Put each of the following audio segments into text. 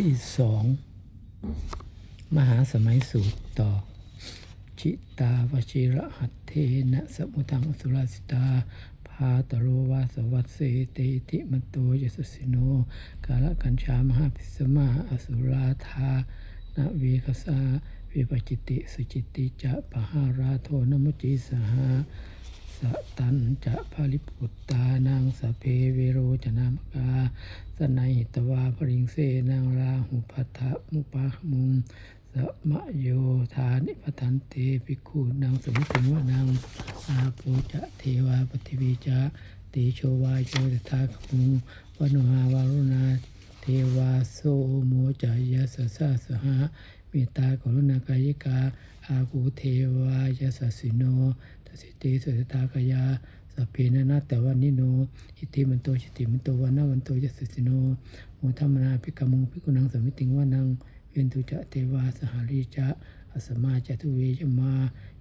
ที่สองมหาสมัยสูตรต่อ ชิตาวชิระหัตเทนะสมุทังอสุราสิตาพาตโรวาสวัสเสเตติมโตยสสสิโนกาลกัญชามหาพิสมาอสุราธานาวีคสาวิปจิติสุจิติจะปหาราโทนมุจิสหา สตันจะภาลิปุตตานางสเพเวโรจนามกา สนัยหิตวาปริงเสนางราหุพัทธมุปาขมุงสมะโยธานิพทันเตภิกขุนางสมุติวานางอาปูจะเทวาปฏิวิจะติโชวาโยตถาคมุงวโนหาวารุณาเทวาโสโมจายสสะสหะเมตตากรุณากายิกาอากูเทวายาสสสิโน สิติสุตตากายาสัพเพนะนาแต่วันนิโน อิติมันโตชิติมันโตวันนาวันโตยสสสิโนโมทัมมนาภิกขมุงภิกขุนังสมิติงวานังเวนตุจะเทวาสหาริจะอสมาจตุเวจมา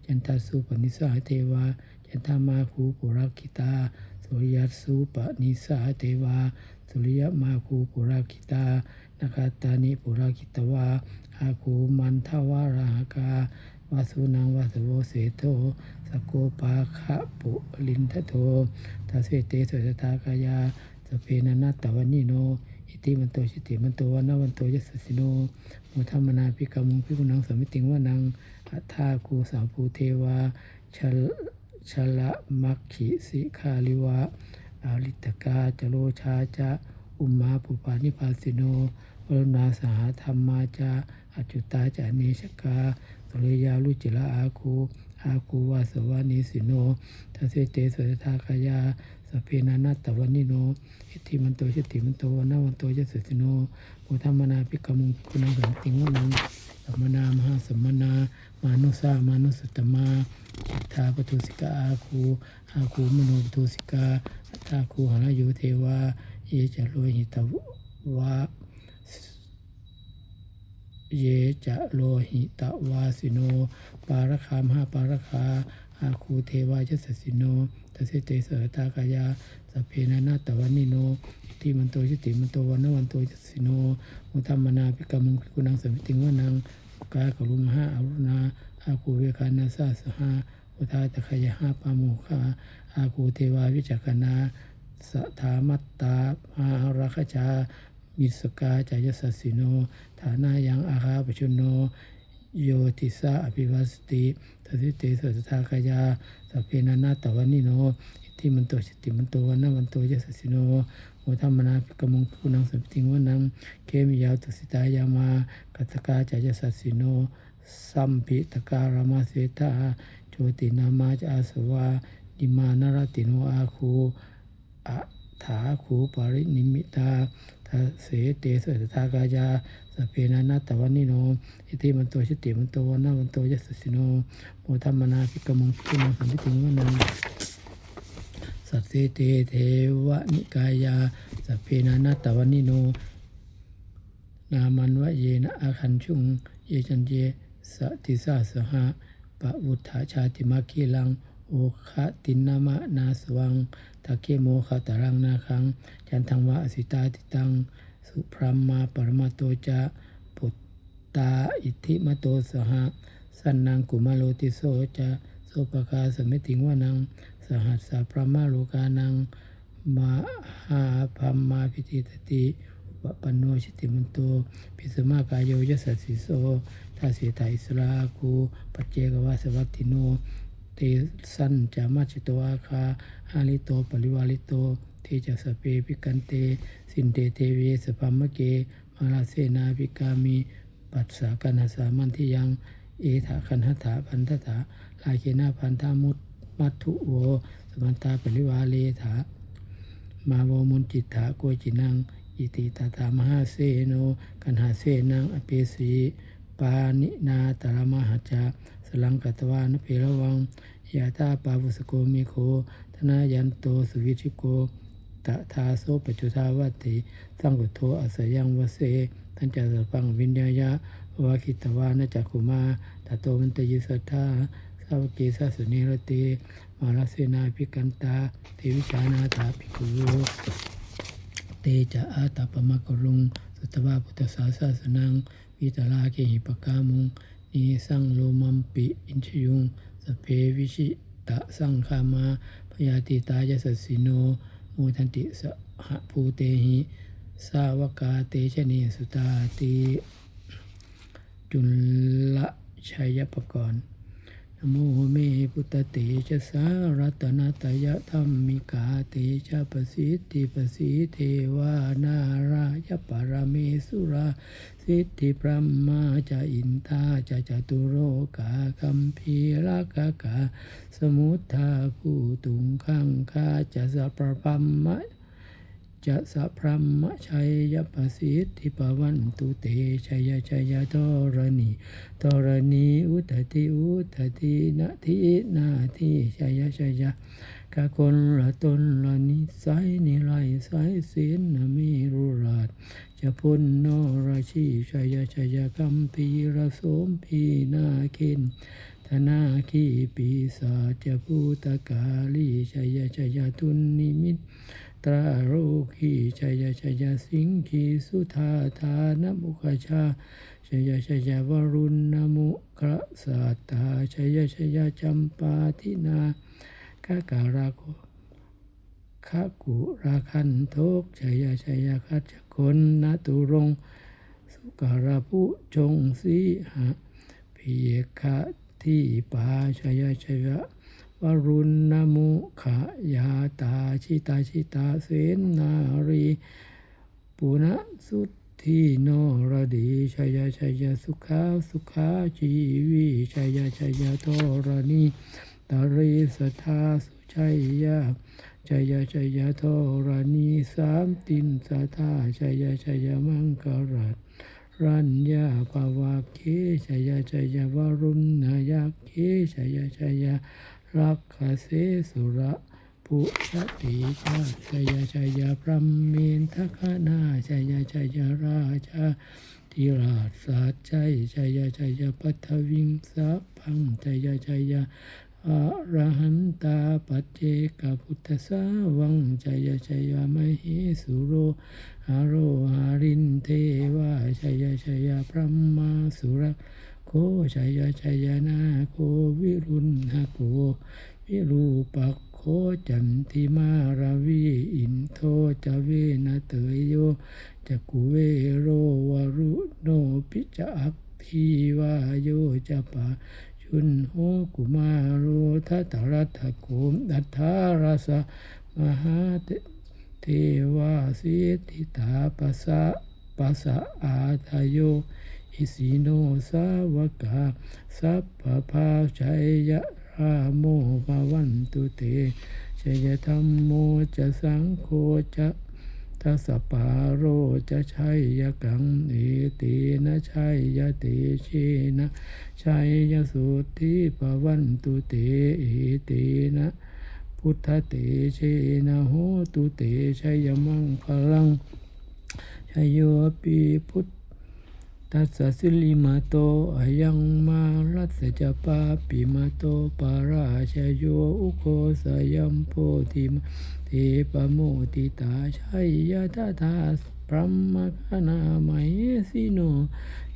จันทาสุปนิสาเทวา จันทามาคูปุราคิตา สุริยัสุปนิสาเทวา สุริยมาคูปุราคิตานาคาตานิปุราคิตวาอาคูมันทวาราหกา วาสุนังวาสโวเสโตสกโกปาคะปุลินทโททาเสเตสุตตากายาสเพนันตตวันนิโนอิติมันโตชิติมันโตวันาวันโตยสสสิโนโมทัมมนาภิกขมุงภิกขุนังสมิติงวานังอัฏาคูสาภูเทวาชลชละมัคคิสิคาลิวะอาลิตกาจโรชาจะ อุมมาปุปานิพาสิโนวรุณาสหธรรมาจาอจจุตาจาเนชกาสุริยาลุจิละอาคูอาคูวาสวานิสิโนทัสเสเตสุตตากายาสเพนานัตตวันนิโนอิติมันโตชิติมันโตวันาวันโตยสสสิโนโมทัมมนาภิกมุงภิกขุนังสันติงวนังสัมมนามหาสัมมนา มานุสามานุสตตมาจิตตาปทุสิกาอาคูอาคูมโนปทุสิกาอัตตาคูหรโยเทวา เยจะโลหิตวะเยจะโลหิตวาสิโน ปารคามหาปารคาอาคูเทวายสสสิโนทัสเสเตสตากายาสเพนานาตวันนิโนอิติมันโตชิติมันโตวันนวันโตยสสสิโนมุทัมมนาภิกมุงภิกขุนังสมิติงวานังกากรุมหาอรุณาอาคูเวคานาสาสหาอุทาตขยหาปาโมคาอาคูเทวาวิจักนา สถามัตตามาราคจามิสกาจายสัสสิโน ฐานายังอาคาปชุนโน โยติสาอภิวัสติทัสิเตสัสทากายาสเพนานาตวันนิโนอิติมันโตชิติมันโตวันนาวันโตยสัสสิโนโมทัมมนาภิกมงภิกขุนังสัมปติงวนังเคมิยาวตุสิตายามากัตกาจายสัสสิโนสัมปิตการามาเสตาโจตินามาจอาสวาดิมานารติโนอาคู อะถาคูปารินิมิตาทาเสเตสะทากายาสเพนานาตวันนิโน อิติมันโตชิติมันโตวันนาวันโตยสสสิโนโมทัมมนาภิกมุงภิกขุนังสัมพิติงวนังสัตเสเตเทวนิกายาสเพนานาตวันนิโน นามันวะเยนะอาคันชุง เยจันเยสติสาสหะปะวุฒาชาติมาคีลัง โอคะตินนามะนาสวังตะเคโมคาตารังนาคัง จันทังวะอสิตาติตัง สุพรหมมาปรมาโตจะปุตตาอิทิมโตสหะสันนังกุมาโลติโสจะโสปกาสมิติงวานัง สหัสสะพระมาโลกานังมหาพัมมาพิติตติวะปันโนชิติมันโตพิสมากายโยยสัสสิโสทาสีตาอิสราคูปัจเจกวาสวัตติโน ตสันจามาชิโตอาคาหาลิโตปริวาลิโตเทจะสเปปิกันเต สินเตเทเวสพัมมะเก มาลาเสนาภิกามิปัสสากันหาสามันที่ยัง เอถาคันหถาพันธถาลายเกนาพันธามุตมัตถุโวสมันตาปริวาเลถา มาโวมุนจิตถาโกจินัง อิติตาตามหาเสโน กันหาเสนังอเปสีปานินาตรมหาจา สลังกัตวานเพรวังยาตาปาวุสโกมิโค ธนายันโตสุวิชิโกตะทาโสปัจจุทาวัตติสังกุโทอัสยังวเสทันจะสปังวิญญายะวาคิตวานจักขุมาตโตมันตยิสัทธาสาวกีสัสนิรติมาลเสนาภิกันตาเทวิชานาถาภิกขุเตจะอาตาปมะกรุง สุตวาพุทธศาสสนังวิตราเกหิปกามุง นิสังโลมัมปิอินชยุงสเพวิชิตะสังคามาพยาติตายสัสสิโนโมทันติสหภูเตหิสาวกาเตชะเนสุตาติจุลชัยปกรณ์ โมเมพุทธเตชะสารัตนตยธรรมิกาเตชะประสิทธิประสิทธิเทวานารายปรเมสุราสิทธิพระมาจาอินทาจาจตุโรกาคัมพีรากกาสมุทธาผู้ตุงขังคาจะสัพพะมะ จะสัพพรหมชัยยปสิทธิปวันตุเตชัยชัยทรณีทรณีอุตติอุตตินาทินาทิชัยชัยกะคนละตนละนิสัยนิไรสายเสียนมีรุราชจะพ้นนรชีชัยชัยกัมพีระสมพีนาเคนธนาคีปีศาจจะภูตกาลีชัยชัยทุนนิมิต ตราโรคีชัยชัยสิงคีสุธาธานมุขชาชัยชัยวรุณนมุกระสัตตาชัยชัยจัมปาทินากาการาโคะกุราคันโทกชัยชัยคัจจคนนาตุรงสุการะผู้จงสีหะเพียคะที่ปาชัยชัย วรุณนมุขยาตาชิตาชิตาเสนนารีปุณสุทธิโนรดีชัยชัยสุขาสุขาชีวีชัยชัยโทรณีตารีสัทธาสุชัยยาชัยชัยโทรณีสามตินสัทธาชัยชัยมังกรัตรัญญาภาวะเคชยชยวรุณนายาเคชยชย รักขเสสุระปุชติชาชยชยพรหมเมนทคนาชยชยราชาธิราชสัจใจชยชยปัทวิงสัพพังชยชยอรหันตาปัจเจกพุทธสาวังชยชยมหิสุโรอโรหารินเทวาชัยชัยพระมาสุร โคชัยชัยนาโควิรุณหโกวิรูปักโคจันทิมาราวีอินโทจเวนะเตยโยจักุเวโรวรุโนปิจักทีวาโยจะปะชุนโหกุมาโรทัตรัตโกมดัทธารสะมหาเตเทวาสิทธิตาปัสสะปัสสะอาทาโย อิสิโนสาวกาสัพพพาชัยยะราโมภาวันตุเตชัยธรรมโมจะสังโฆจะทัสปาโรจะชัยยกังเอตินะชัยยะตเชนะชัยยสุทธิภวันตุเตเอตินะพุทธเตเชนะโหตุเตชัยมังคลังชัยโยปีพุท ธัสสะสิลิมาโตอายังมารัสสะจปาปิมาโตปาราชยโยอุโคสยัมโพธิมเทปโมติตาชัยยะทาทาพระมคณามเหสิโน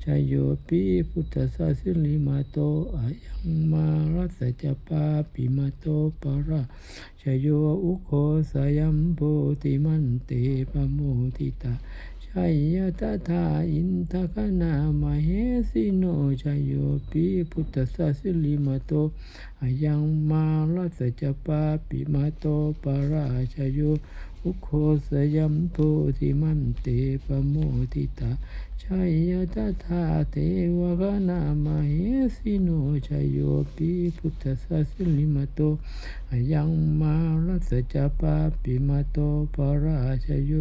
ชยโยปีพุทธสสิลิมาโตอายังมารัสสะจปาปิมาโตปาราชยโยอุโคสยัมโพธิมันเตปโมทิตา ชัยยะตถาอินทคนามเหสิโนชยโยปีพุทธสาสิลิมโตอายังมารัสสะจปาปิมาโตปราชยโยอุโคสยัมโพธิมันเตปโมทิตาชัยยะตถาเทวกนามเหสิโนชัยโยปีพุทธสาสิลิมโตอายังมารัสสะจปาปิมาโตปราชโย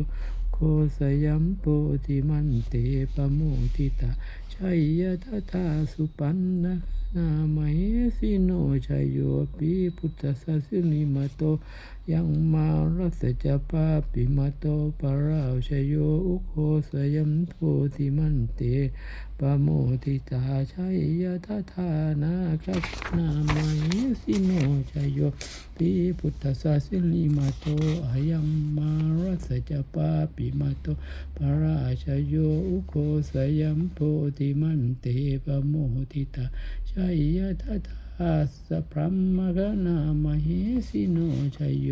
สยัมโปธิมันเตปโมทิตาชัยยะทะธาสุปันนะนามัยสิโนชัยโยปีพุทธสัสนิมาโตยังมารัสจปาปิมาโตปะราชโยอุโคสยัมโพธิมันเต ปโมทิตาชัยยะทะธานาคัสนามาเหสิโนชัยโยปีพุทธสสสินิมาโตอายังมารัสจปาปิมาโตปราชโยอุโคสยัมโพธิมันเตปโมทิตาชัยยะทะธาอาสะพรหมกนามเหสิโนชัยโย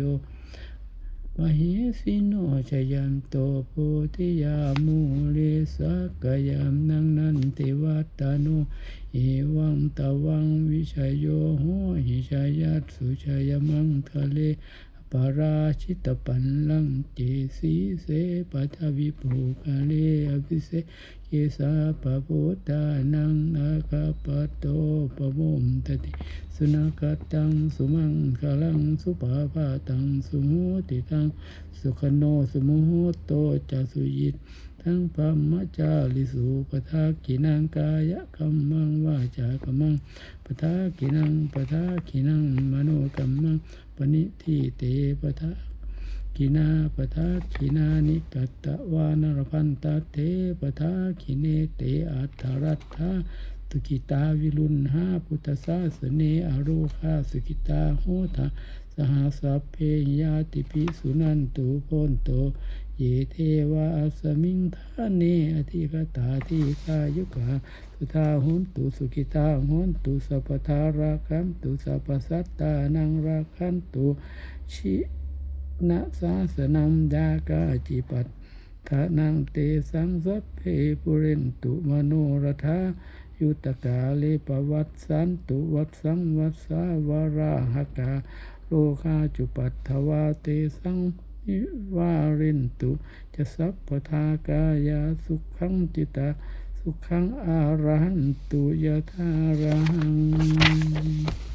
มเหสิโนชยันโตโพธิยามูเลสักยามนังนันติวัตตานุเอวังตวังวิชยโยโหหิชายัตสุชยมังทะเล ปาราชิตปันลังเจสีเสปัทวิภูกาเลอภิเสเกสาปะโพตานังนาคาปะโตปะโมมตติสุนักตังสุมังคลังสุปาปาตังสุโหติตังสุขโนสุโมโหโตจัสุยิตทั้งพรมจาริสุปทากินังกายกัมมังวาจากัมมังปทากินังปทากินังมโนกัมมัง ปณิทิเตปทะกินาปทะกินานิกัตตวานรพันตเตปทะกิเนเตอัตถรัตถะ สุกิตาวิรุณหาพุทธสาสเนอโรคาสุกิตาโหทาสหสัพเพยาติภิสุนันตุโพนโต เยเทวาสมิงทาเนอธิกตาทิกายุกาสุธาหุนตุสุกิตาหุนตุสัพพทาราคันตุสัพสัตตานังราคันตุชินะสาสนัมดากาจิปัตขานังเตสังสัพเพปุเรนตุมโนรธา ยุตกาเลปวัตสันตุวัตสังวัสสาวราหกาโลคาจุปัตถวาเตสังนิวารินตุจะสัพพทากายาสุขังจิตาสุขังอารันตุยะทารัง